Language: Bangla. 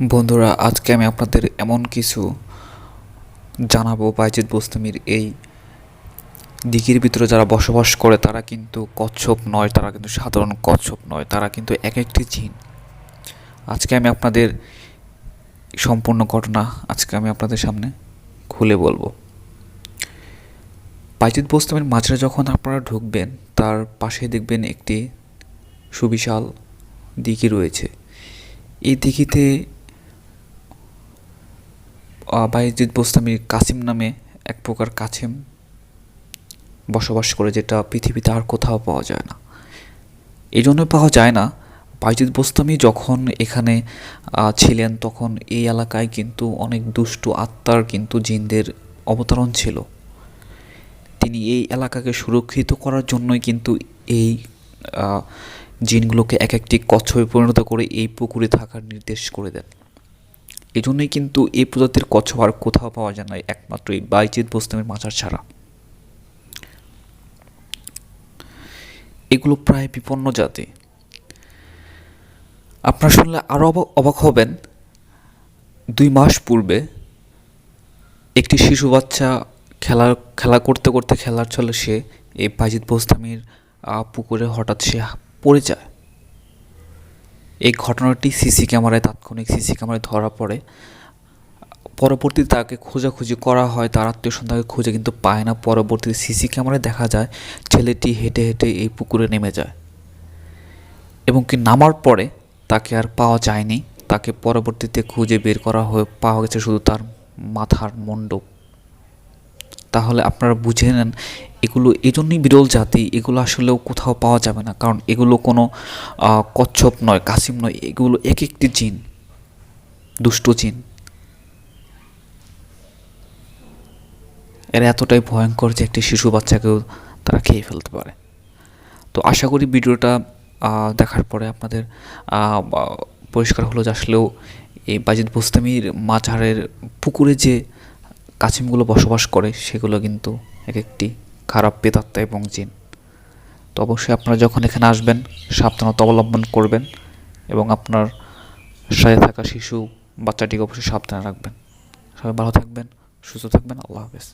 বন্ধুরা, আজকে আমি আপনাদের এমন কিছু জানাব বাইজিদ বোস্তামির এই দিঘির ভিতরে যারা বসবাস করে, তারা কিন্তু কচ্ছপ নয়, তারা কিন্তু সাধারণ কচ্ছপ নয়, তারা কিন্তু এক একটি জিন। আজকে আমি আপনাদের সম্পূর্ণ ঘটনা আজকে আমি আপনাদের সামনে খুলে বলব। বাইজিদ বোস্তামের মাঝে যখন আপনারা ঢুকবেন, তার পাশে দেখবেন একটি সুবিশাল দিঘি রয়েছে। এই দিঘিতে বাইজিদ বোস্তামির কাসিম নামে এক প্রকার কাছিম বসবাস করে যেটা পৃথিবীতে আর কোথাও পাওয়া যায় না। এই জন্য পাওয়া যায় না। বাইজিদ বোস্তামি যখন এখানে ছিলেন তখন এই এলাকায় কিন্তু অনেক দুষ্টু আত্মার কিন্তু জিনদের অবতরণ ছিল। তিনি এই এলাকাকে সুরক্ষিত করার জন্যই কিন্তু এই জিনগুলোকে এক একটি কচ্ছপে পরিণত করে এই পুকুরে থাকার নির্দেশ করে দেন। এই জন্যই কিন্তু এই প্রজাতির কচ্ছপ আর কোথাও পাওয়া যায় না, একমাত্র এই বাইজিৎ বোস্তামের মাচার ছাড়া। এগুলো প্রায় বিপন্ন জাতি। আপনারা শুনলে আরও অবাক হবেন, দুই মাস পূর্বে একটি শিশু বাচ্চা খেলা খেলা করতে করতে, খেলার চলে সে এই বাইজিৎ বোস্তামির পুকুরে হঠাৎ সে পড়ে যায়। এই ঘটনাটি সিসি ক্যামেরায়, তাৎক্ষণিক সিসি ক্যামেরায় ধরা পড়ে। পরবর্তীতে তাকে খোঁজাখুঁজি করা হয়, তার আত্মীয় সন্তানকে খুঁজে কিন্তু পায় না। পরবর্তীতে সিসি ক্যামেরায় দেখা যায়, ছেলেটি হেঁটে হেঁটে এই পুকুরে নেমে যায়। এবং কি নামার পরে তাকে আর পাওয়া যায়নি। তাকে পরবর্তীতে খুঁজে বের করা হয়ে, পাওয়া গেছে শুধু তার মাথার মণ্ডপ। তাহলে আপনারা বুঝে নেন এগুলো, এজন্যই বিরল জাতি, এগুলো আসলেও কোথাও পাওয়া যাবে না। কারণ এগুলো কোনো কচ্ছপ নয়, কাসিম নয়, এগুলো এক একটি জিন, দুষ্ট জিন। এরা এতটাই ভয়ঙ্কর যে একটি শিশু বাচ্চাকেও তারা খেয়ে ফেলতে পারে। তো আশা করি ভিডিওটা দেখার পরে আপনাদের পরিষ্কার হলো যে আসলেও এই বাজিদ বোস্তামির মাঝারের পুকুরে যে কাছিমগুলো বসবাস করে, সেগুলো কিন্তু এক একটি খারাপ পেতাত্মা এবং জিন। তো অবশ্যই আপনারা যখন এখানে আসবেন, সাবধানতা অবলম্বন করবেন এবং আপনার সাথে থাকা শিশু বাচ্চাটিকে অবশ্যই সাবধানে রাখবেন। সবাই ভালো থাকবেন, সুস্থ থাকবেন, আল্লাহ হাফেজ।